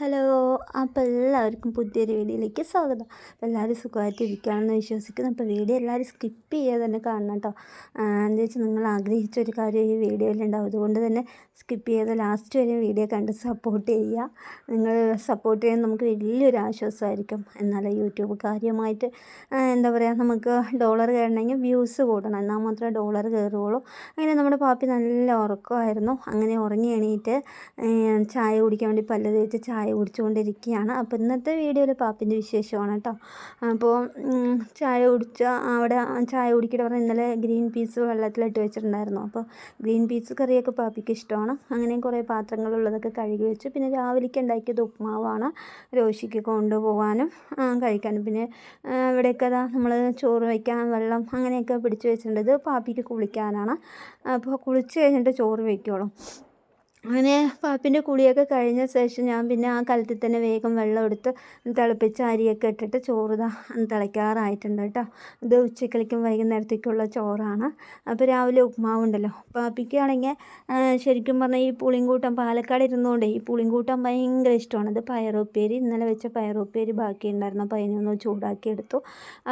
Hello അപ്പോൾ എല്ലാവർക്കും പുതിയൊരു വീഡിയോയിലേക്ക് സ്വാഗതം. എല്ലാവരും സുഖമായിട്ട് ഇരിക്കുകയാണെന്ന് വിശ്വസിക്കുന്നു. അപ്പോൾ വീഡിയോ എല്ലാവരും സ്കിപ്പ് ചെയ്യാതെ തന്നെ കാണണം കേട്ടോ. എന്താ വെച്ചാൽ നിങ്ങൾ ആഗ്രഹിച്ച ഒരു കാര്യം ഈ വീഡിയോയിലുണ്ടാവും അതുകൊണ്ട് തന്നെ സ്കിപ്പ് ചെയ്യാതെ ലാസ്റ്റ് വരെ വീഡിയോ കണ്ട് സപ്പോർട്ട് ചെയ്യുക. നിങ്ങൾ സപ്പോർട്ട് ചെയ്യാൻ നമുക്ക് വലിയൊരു ആശ്വാസമായിരിക്കും. എന്നാൽ യൂട്യൂബ് കാര്യമായിട്ട് എന്താ പറയുക നമുക്ക് ഡോളർ കയറണമെങ്കിൽ വ്യൂസ് കൂടണം. എന്നാൽ മാത്രമേ ഡോളർ കയറുകയുള്ളൂ. അങ്ങനെ നമ്മുടെ പാപ്പി നല്ല ഉറക്കമായിരുന്നു. അങ്ങനെ ഉറങ്ങി എണീറ്റ് ചായ കുടിക്കാൻ വേണ്ടി പല്ല് തേച്ച് ചായ കുടിച്ചുകൊണ്ടിരിക്കുകയാണ്. അപ്പോൾ ഇന്നത്തെ വീഡിയോയിൽ പാപ്പിന്റെ വിശേഷമാണ് കേട്ടോ അപ്പോൾ ചായ കുടിച്ച അവിടെ ചായ കുടിക്കട്ടെ പറഞ്ഞാൽ ഇന്നലെ ഗ്രീൻ പീസ് വെള്ളത്തിലിട്ട് വെച്ചിട്ടുണ്ടായിരുന്നു. അപ്പോൾ ഗ്രീൻ പീസ് കറിയൊക്കെ പാപ്പിക്ക് ഇഷ്ടമാണ്. അങ്ങനെ കുറേ പാത്രങ്ങളുള്ളതൊക്കെ കഴുകി വെച്ചു. പിന്നെ രാവിലേക്ക് ഉണ്ടാക്കിയത് ഉപ്മാവാണ്. രോഷിക്ക് കൊണ്ടുപോകാനും കഴിക്കാനും. പിന്നെ ഇവിടെയൊക്കെ അതാ നമ്മൾ ചോറ് വയ്ക്കാൻ വെള്ളം അങ്ങനെയൊക്കെ പിടിച്ച് വെച്ചിട്ടുണ്ട്. പാപ്പിക്ക് കുളിക്കാനാണ്. അപ്പോൾ കുളിച്ച് കഴിഞ്ഞിട്ട് ചോറ് വയ്ക്കുള്ളൂ അങ്ങനെ പാപ്പിന്റെ കുളിയൊക്കെ കഴിഞ്ഞ ശേഷം ഞാൻ പിന്നെ ആ കലത്തിൽ തന്നെ വേഗം വെള്ളം എടുത്ത് തിളപ്പിച്ച് അരിയൊക്കെ ഇട്ടിട്ട് ചോറ് തിളയ്ക്കാറായിട്ടുണ്ട് കേട്ടോ. ഇത് ഉച്ചക്കളിക്കും വൈകുന്നേരത്തേക്കുള്ള ചോറാണ്. അപ്പോൾ രാവിലെ ഉപ്മാവുണ്ടല്ലോ. പാപ്പിക്കാണെങ്കിൽ ശരിക്കും പറഞ്ഞാൽ ഈ പുളിങ്കൂട്ടം പാലക്കാട് ഇരുന്നുകൊണ്ട് ഈ പുളിങ്കൂട്ടം ഭയങ്കര ഇഷ്ടമാണ്. ഇത് പയറുപ്പേരി ഇന്നലെ വെച്ച പയറുപ്പേരി ബാക്കി ഉണ്ടായിരുന്നു അപ്പോൾ അതിനൊന്ന് ചൂടാക്കി എടുത്തു.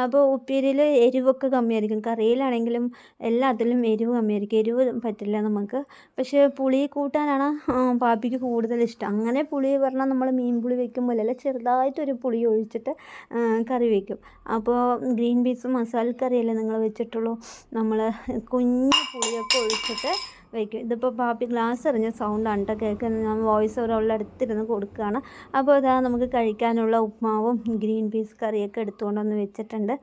അപ്പോൾ ഉപ്പേരിയിൽ എരിവൊക്കെ കമ്മിയായിരിക്കും. കറിയിലാണെങ്കിലും എല്ലാത്തിലും എരിവ് കമ്മിയായിരിക്കും. എരിവ് പറ്റില്ല നമുക്ക്. പക്ഷേ പുളി കൂട്ടാനാണ് പുളിയാണ് പാപ്പിക്ക് കൂടുതൽ ഇഷ്ടം. അങ്ങനെ പുളി പറഞ്ഞാൽ നമ്മൾ മീൻ പുളി വെക്കുമ്പോൾ അല്ല ചെറുതായിട്ടൊരു പുളി ഒഴിച്ചിട്ട് കറി വയ്ക്കും അപ്പോൾ ഗ്രീൻ പീസ് മസാലക്കറിയല്ലേ നിങ്ങൾ വെച്ചിട്ടുള്ളൂ? നമ്മൾ കുഞ്ഞു പുളിയൊക്കെ ഒഴിച്ചിട്ട് വയ്ക്കും. ഇതിപ്പോൾ പാപ്പി ഗ്ലാസ് എറിഞ്ഞ സൗണ്ടാണ് കേട്ടോ കേൾക്കുന്നത്. ഞാൻ വോയിസ് ഓവർ അവളുടെ അടുത്തിരുന്ന് കൊടുക്കുകയാണ്. അപ്പോൾ അതാ നമുക്ക് കഴിക്കാനുള്ള ഉപ്മാവും ഗ്രീൻ പീസ് കറിയൊക്കെ എടുത്തുകൊണ്ടൊന്ന് വെച്ചിട്ടുണ്ട്.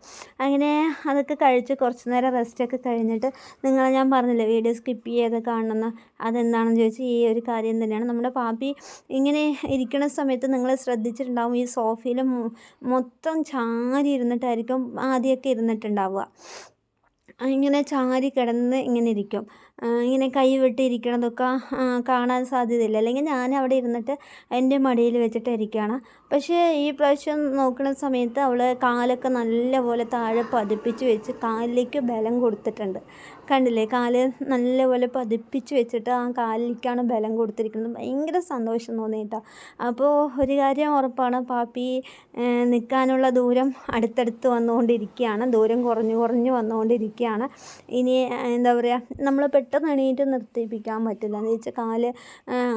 അങ്ങനെ അതൊക്കെ കഴിച്ച് കുറച്ച് നേരം റെസ്റ്റൊക്കെ കഴിഞ്ഞിട്ട് നിങ്ങളെ ഞാൻ പറഞ്ഞില്ലേ വീഡിയോ സ്കിപ്പ് ചെയ്ത് കാണുന്ന അതെന്താണെന്ന് ചോദിച്ചാൽ ഈ ഒരു കാര്യം തന്നെയാണ്. നമ്മുടെ പാപ്പി ഇങ്ങനെ ഇരിക്കുന്ന സമയത്ത് നിങ്ങൾ ശ്രദ്ധിച്ചിട്ടുണ്ടാവും ഈ സോഫയിൽ മൊത്തം ചാരി ഇരുന്നിട്ടായിരിക്കും ആദ്യമൊക്കെ ഇരുന്നിട്ടുണ്ടാവുക. ഇങ്ങനെ ചാരി കിടന്ന് ഇങ്ങനെ ഇരിക്കും. ഇങ്ങനെ കൈ വിട്ടിരിക്കണതൊക്കെ കാണാൻ സാധ്യതയില്ല. അല്ലെങ്കിൽ ഞാൻ അവിടെ ഇരുന്നിട്ട് എന്റെ മടിയിൽ വെച്ചിട്ട് ഇരിക്കുകയാണ്. പക്ഷേ ഈ പ്രാവശ്യം നോക്കുന്ന സമയത്ത് അവൾ കാലൊക്കെ നല്ലപോലെ താഴെ പതിപ്പിച്ച് വെച്ച് കാലിലേക്ക് ബലം കൊടുത്തിട്ടുണ്ട്. കണ്ടില്ലേ? കാൽ നല്ലപോലെ പതിപ്പിച്ച് വെച്ചിട്ട് ആ കാലിലേക്കാണ് ബലം കൊടുത്തിരിക്കുന്നത്. ഭയങ്കര സന്തോഷം തോന്നി കേട്ടോ. അപ്പോൾ ഒരു കാര്യം ഉറപ്പാണ്. പാപ്പി നിൽക്കാനുള്ള ദൂരം അടുത്തടുത്ത് വന്നുകൊണ്ടിരിക്കുകയാണ്. ദൂരം കുറഞ്ഞു കുറഞ്ഞു വന്നുകൊണ്ടിരിക്കുകയാണ്. ഇനി എന്താ പറയുക നമ്മൾ പെട്ടെന്ന് എണീറ്റ് നിർത്തിപ്പിക്കാൻ പറ്റില്ല. എന്ന് വെച്ചാൽ കാൽ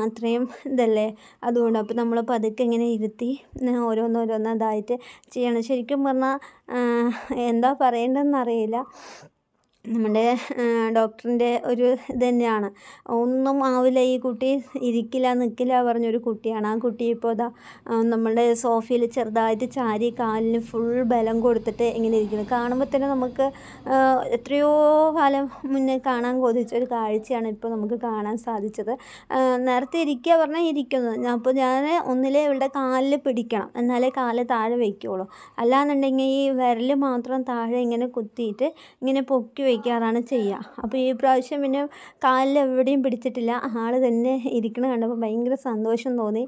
അത്രയും ഇതല്ലേ? അതുകൊണ്ട് അപ്പോൾ നമ്മൾ പതുക്കെ ഇങ്ങനെ ഇരുത്തി ഓരോന്നോരോന്ന് ഇതായിട്ട് ചെയ്യണം. ശരിക്കും പറഞ്ഞാൽ എന്താ പറയേണ്ടതെന്ന് അറിയില്ല. നമ്മുടെ ഡോക്ടറിന്റെ ഒരു ഇത് തന്നെയാണ്. ഒന്നും ആവില്ല ഈ കുട്ടി ഇരിക്കില്ല നിൽക്കില്ല പറഞ്ഞൊരു കുട്ടിയാണ്. ആ കുട്ടി ഇപ്പോൾ ഇതാ നമ്മുടെ സോഫയിൽ ചെറുതായിട്ട് ചാരി കാലിന് ഫുൾ ബലം കൊടുത്തിട്ട് ഇങ്ങനെ ഇരിക്കുന്നു. കാണുമ്പോൾ തന്നെ നമുക്ക് എത്രയോ കാലം മുന്നേ കാണാൻ കൊതിച്ച ഒരു കാഴ്ചയാണ് ഇപ്പോൾ നമുക്ക് കാണാൻ സാധിച്ചത്. നേരത്തെ ഇരിക്കുക പറഞ്ഞാൽ ഇരിക്കുന്നു. അപ്പോൾ ഞാൻ ഒന്നിലെ ഇവളുടെ കാലിൽ പിടിക്കണം. എന്നാലേ കാൽ താഴെ വയ്ക്കുള്ളൂ. അല്ലാന്നുണ്ടെങ്കിൽ ഈ വിരൽ മാത്രം താഴെ ഇങ്ങനെ കുത്തിയിട്ട് ഇങ്ങനെ പൊക്കി വയ്ക്കാറാണ് ചെയ്യുക. അപ്പോൾ ഈ പ്രാവശ്യം പിന്നെ കാലിൽ എവിടെയും പിടിച്ചിട്ടില്ല. ആൾ തന്നെ ഇരിക്കണ കണ്ടപ്പോൾ ഭയങ്കര സന്തോഷം തോന്നി.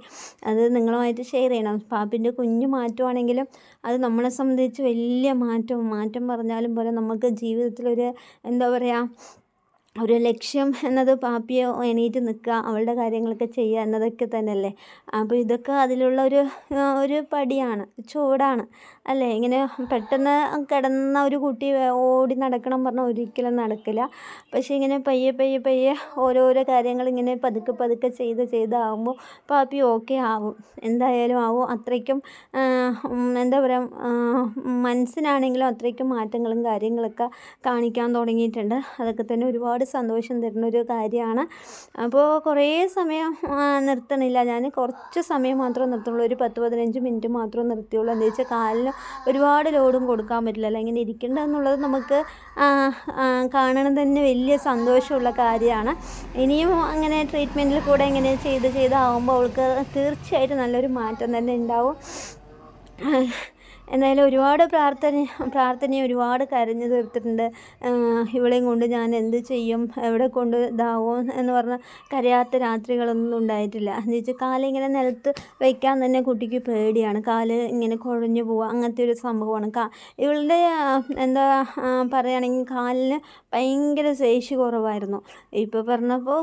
അത് നിങ്ങളുമായിട്ട് ഷെയർ ചെയ്യണം. പാപ്പിന്റെ കുഞ്ഞു മാറ്റമാണെങ്കിലും അത് നമ്മളെ സംബന്ധിച്ച് വലിയ മാറ്റം മാറ്റം പറഞ്ഞാലും പോലെ നമുക്ക് ജീവിതത്തിലൊരു എന്താ പറയുക ഒരു ലക്ഷ്യം എന്നത് പാപ്പിയെ എണീറ്റ് നിൽക്കുക അവളുടെ കാര്യങ്ങളൊക്കെ ചെയ്യുക എന്നതൊക്കെ തന്നെയല്ലേ? അപ്പോൾ ഇതൊക്കെ അതിലുള്ള ഒരു ഒരു പടിയാണ് ചുവടാണ് അല്ലേ? ഇങ്ങനെ പെട്ടെന്ന് കിടന്ന ഒരു കുട്ടി ഓടി നടക്കണം പറഞ്ഞാൽ ഒരിക്കലും നടക്കില്ല. പക്ഷേ ഇങ്ങനെ പയ്യെ പയ്യെ പയ്യെ ഓരോരോ കാര്യങ്ങൾ ഇങ്ങനെ പതുക്കെ പതുക്കെ ചെയ്ത് ചെയ്താകുമ്പോൾ പാപ്പി ഓക്കെ ആവും. എന്തായാലും ആവും. അത്രയ്ക്കും എന്താ പറയുക മനസ്സിനാണെങ്കിലും അത്രയ്ക്കും മാറ്റങ്ങളും കാര്യങ്ങളൊക്കെ കാണിക്കാൻ തുടങ്ങിയിട്ടുണ്ട്. അതൊക്കെ തന്നെ ഒരുപാട് സന്തോഷം തരുന്ന ഒരു കാര്യമാണ്. അപ്പോൾ കുറേ സമയം നിർത്തണില്ല. ഞാൻ കുറച്ച് സമയം മാത്രമേ നിർത്തുള്ളൂ. ഒരു പത്ത് പതിനഞ്ച് മിനിറ്റ് മാത്രമേ നിർത്തിയുള്ളൂ. എന്താ വെച്ചാൽ കാലിന് ഒരുപാട് ലോഡും കൊടുക്കാൻ പറ്റില്ല. ഇങ്ങനെ ഇരിക്കേണ്ട എന്നുള്ളത് നമുക്ക് കാണണം തന്നെ വലിയ സന്തോഷമുള്ള കാര്യമാണ്. ഇനിയും അങ്ങനെ ട്രീറ്റ്മെന്റിൽ കൂടെ ഇങ്ങനെ ചെയ്ത് ചെയ്താകുമ്പോൾ അവൾക്ക് തീർച്ചയായിട്ടും നല്ലൊരു മാറ്റം തന്നെ ഉണ്ടാവും. എന്തായാലും ഒരുപാട് പ്രാർത്ഥന പ്രാർത്ഥനയും ഒരുപാട് കരഞ്ഞു തീർത്തിട്ടുണ്ട്. ഇവളെയും കൊണ്ട് ഞാൻ എന്ത് ചെയ്യും? എവിടെ കൊണ്ട് ഇതാവും എന്ന് പറഞ്ഞാൽ കരയാത്ത രാത്രികളൊന്നും ഉണ്ടായിട്ടില്ല. എന്ന് വെച്ചാൽ കാലിങ്ങനെ നിലത്ത് വയ്ക്കാൻ തന്നെ കുട്ടിക്ക് പേടിയാണ്. കാൽ ഇങ്ങനെ കുഴഞ്ഞു പോവുക അങ്ങനത്തെ ഒരു സംഭവമാണ്. കാ ഇവളുടെ എന്താ പറയുകയാണെങ്കിൽ കാലിന് ഭയങ്കര ശേഷി കുറവായിരുന്നു. ഇപ്പോൾ പറഞ്ഞപ്പോൾ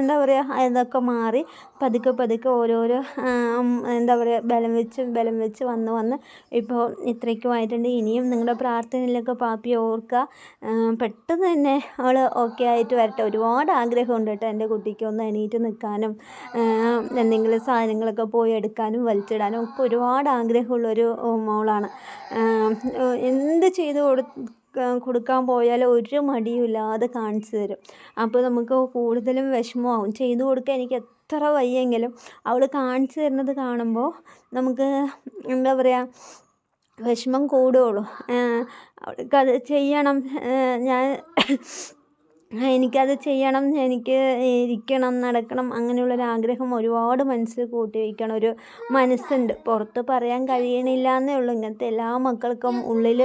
എന്താ പറയുക ഇതൊക്കെ മാറി. പതുക്കെ പതുക്കെ ഓരോരോ എന്താ പറയുക ബലം വെച്ച് ബലം വെച്ച് വന്ന് വന്ന് ഇപ്പോൾ ഇത്രയ്ക്കും ആയിട്ടുണ്ട്. ഇനിയും നിങ്ങളുടെ പ്രാർത്ഥനയിലൊക്കെ പാപ്പി ഓർക്കുക പെട്ടെന്ന് തന്നെ അവൾ ഓക്കെ ആയിട്ട് വരട്ടെ. ഒരുപാട് ആഗ്രഹമുണ്ട് കേട്ടോ എന്റെ കുട്ടിക്ക് ഒന്ന് എണീറ്റ് നിൽക്കാനും എന്തെങ്കിലും സാധനങ്ങളൊക്കെ പോയി എടുക്കാനും വലിച്ചിടാനും. ഒക്കെ ഒരുപാട് ആഗ്രഹമുള്ളൊരു മോളാണ്. എന്ത് ചെയ്ത് കൊടു കൊടുക്കാൻ പോയാൽ ഒരു മടിയുമില്ലാതെ കാണിച്ചു തരും. അപ്പോൾ നമുക്ക് കൂടുതലും വിഷമമാവും. ചെയ്തു കൊടുക്കാൻ എനിക്ക് എത്ര വയ്യെങ്കിലും അവൾ കാണിച്ചു തരുന്നത് കാണുമ്പോൾ നമുക്ക് എന്താ പറയുക വിഷമം കൂടുകയുള്ളൂ. അവൾക്കത് ചെയ്യണം. ഞാൻ എനിക്കത് ചെയ്യണം എനിക്ക് ഇരിക്കണം നടക്കണം അങ്ങനെയുള്ളൊരാഗ്രഹം ഒരുപാട് മനസ്സിൽ കൂട്ടി വയ്ക്കണ ഒരു മനസ്സുണ്ട്. പുറത്ത് പറയാൻ കഴിയണില്ല എന്നേ ഉള്ളൂ. ഇങ്ങനത്തെ എല്ലാ മക്കൾക്കും ഉള്ളിൽ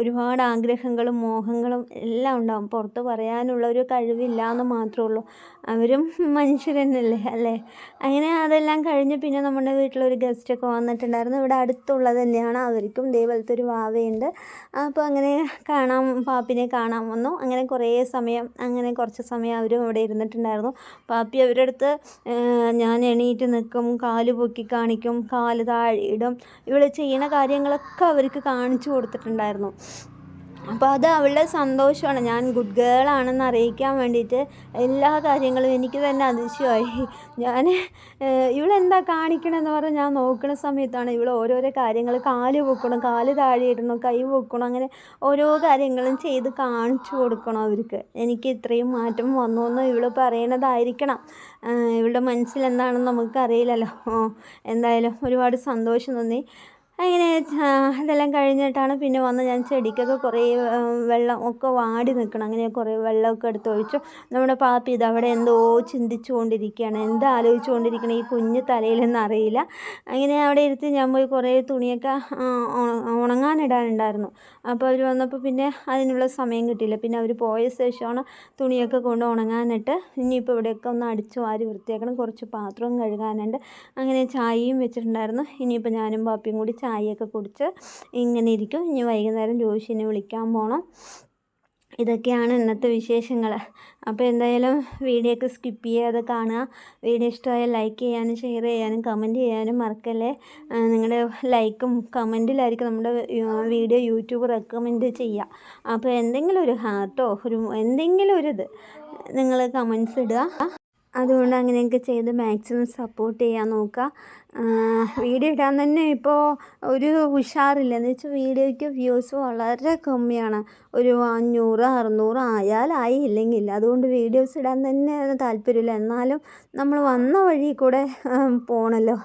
ഒരുപാട് ആഗ്രഹങ്ങളും മോഹങ്ങളും എല്ലാം ഉണ്ടാവും. പുറത്ത് പറയാനുള്ള ഒരു കഴിവില്ല എന്ന് മാത്രമേ ഉള്ളൂ. അവരും മനുഷ്യർ തന്നെയല്ലേ അല്ലേ? അങ്ങനെ അതെല്ലാം കഴിഞ്ഞ് പിന്നെ നമ്മുടെ വീട്ടിലൊരു ഗസ്റ്റൊക്കെ വന്നിട്ടുണ്ടായിരുന്നു. ഇവിടെ അടുത്തുള്ളത് തന്നെയാണ്. അവർക്കും ഇതേപോലത്തെ ഒരു വാവയുണ്ട്. അപ്പോൾ അങ്ങനെ കാണാം പാപ്പിനെ കാണാൻ വന്നു. അങ്ങനെ കുറേ സമയം അങ്ങനെ കുറച്ച് സമയം അവരും അവിടെ ഇരുന്നിട്ടുണ്ടായിരുന്നു. പാപ്പി അവരുടെ അടുത്ത് ഞാൻ എണീറ്റ് നിൽക്കും കാൽ പൊക്കി കാണിക്കും കാൽ താഴെ ഇടും. ഇവൾ ചെയ്യുന്ന കാര്യങ്ങളൊക്കെ അവർക്ക് കാണിച്ചു കൊടുത്തിട്ടുണ്ടായിരുന്നു. അപ്പോൾ അത് അവളുടെ സന്തോഷമാണ്. ഞാൻ ഗുഡ് ഗേൾ ആണെന്ന് അറിയിക്കാൻ വേണ്ടിയിട്ട് എല്ലാ കാര്യങ്ങളും എനിക്ക് തന്നെ അതിശയമായി. ഞാൻ ഇവളെന്താ കാണിക്കണമെന്ന് പറഞ്ഞ് ഞാൻ നോക്കുന്ന സമയത്താണ് ഇവൾ ഓരോരോ കാര്യങ്ങൾ കാൽ പൊക്കണം കാൽ താഴെ ഇടണം കൈ പൊക്കണം അങ്ങനെ ഓരോ കാര്യങ്ങളും ചെയ്ത് കാണിച്ചു കൊടുക്കണം അവർക്ക്. എനിക്ക് ഇത്രയും മാറ്റം വന്നു എന്ന് ഇവൾ പറയണതായിരിക്കണം ഇവളുടെ മനസ്സിൽ എന്താണെന്ന് നമുക്കറിയില്ലല്ലോ എന്തായാലും ഒരുപാട് സന്തോഷം തോന്നി അങ്ങനെ അതെല്ലാം കഴിഞ്ഞിട്ടാണ് പിന്നെ വന്ന് ഞാൻ ചെടിക്കൊക്കെ കുറേ വെള്ളം ഒക്കെ വാടി നിൽക്കണം. അങ്ങനെ കുറേ വെള്ളമൊക്കെ എടുത്ത് ഒഴിച്ചു. നമ്മുടെ പാപ്പി ഇത് അവിടെ എന്തോ ചിന്തിച്ചു കൊണ്ടിരിക്കുകയാണ്. എന്താ ആലോചിച്ചു കൊണ്ടിരിക്കണം ഈ കുഞ്ഞ് തലയിലെന്ന് അറിയില്ല. അങ്ങനെ അവിടെ ഇരുത്തി ഞാൻ പോയി കുറേ തുണിയൊക്കെ ഉണങ്ങാനിടാനുണ്ടായിരുന്നു. അപ്പോൾ അവർ വന്നപ്പോൾ പിന്നെ അതിനുള്ള സമയം കിട്ടിയില്ല. പിന്നെ അവർ പോയ ശേഷമാണ് തുണിയൊക്കെ കൊണ്ട് ഉണങ്ങാനിട്ട് ഇനിയിപ്പോൾ ഇവിടെയൊക്കെ ഒന്ന് അടിച്ച് വാരി വൃത്തിയാക്കണം. കുറച്ച് പാത്രവും കഴുകാനുണ്ട്. അങ്ങനെ ചായയും വെച്ചിട്ടുണ്ടായിരുന്നു. ഇനിയിപ്പോൾ ഞാനും പാപ്പിയും കൂടി ചായയൊക്കെ കുടിച്ച് ഇങ്ങനെ ഇരിക്കും. ഇനി വൈകുന്നേരം ജോഷിനെ വിളിക്കാൻ പോകണം ഇതൊക്കെയാണ് ഇന്നത്തെ വിശേഷങ്ങൾ അപ്പോൾ എന്തായാലും വീഡിയോ ഒക്കെ സ്കിപ്പ് ചെയ്യാതെ കാണുക. വീഡിയോ ഇഷ്ടമായാൽ ലൈക്ക് ചെയ്യാനും ഷെയർ ചെയ്യാനും കമന്റ് ചെയ്യാനും മറക്കല്ലേ. നിങ്ങളുടെ ലൈക്കും കമന്റിലായിരിക്കും നമ്മുടെ വീഡിയോ യൂട്യൂബ് റെക്കമെൻഡ് ചെയ്യുക. അപ്പോൾ എന്തെങ്കിലും ഒരു ഹാർട്ടോ ഒരു എന്തെങ്കിലും ഒരു ഇത് നിങ്ങൾ കമൻസ് ഇടുക. അതുകൊണ്ട് അങ്ങനെയൊക്കെ ചെയ്ത് മാക്സിമം സപ്പോർട്ട് ചെയ്യാൻ നോക്കുക. വീഡിയോ ഇടാൻ തന്നെ ഇപ്പോൾ ഒരു ഉഷാറില്ല. എന്ന് വെച്ചാൽ വീഡിയോയ്ക്ക് വ്യൂസ് വളരെ കമ്മിയാണ്. ഒരു അഞ്ഞൂറ് അറുന്നൂറ് ആയാലായി ഇല്ലെങ്കിൽ അതുകൊണ്ട് വീഡിയോസ് ഇടാൻ തന്നെ താല്പര്യമില്ല. എന്നാലും നമ്മൾ വന്ന വഴി കൂടെ പോകണമല്ലോ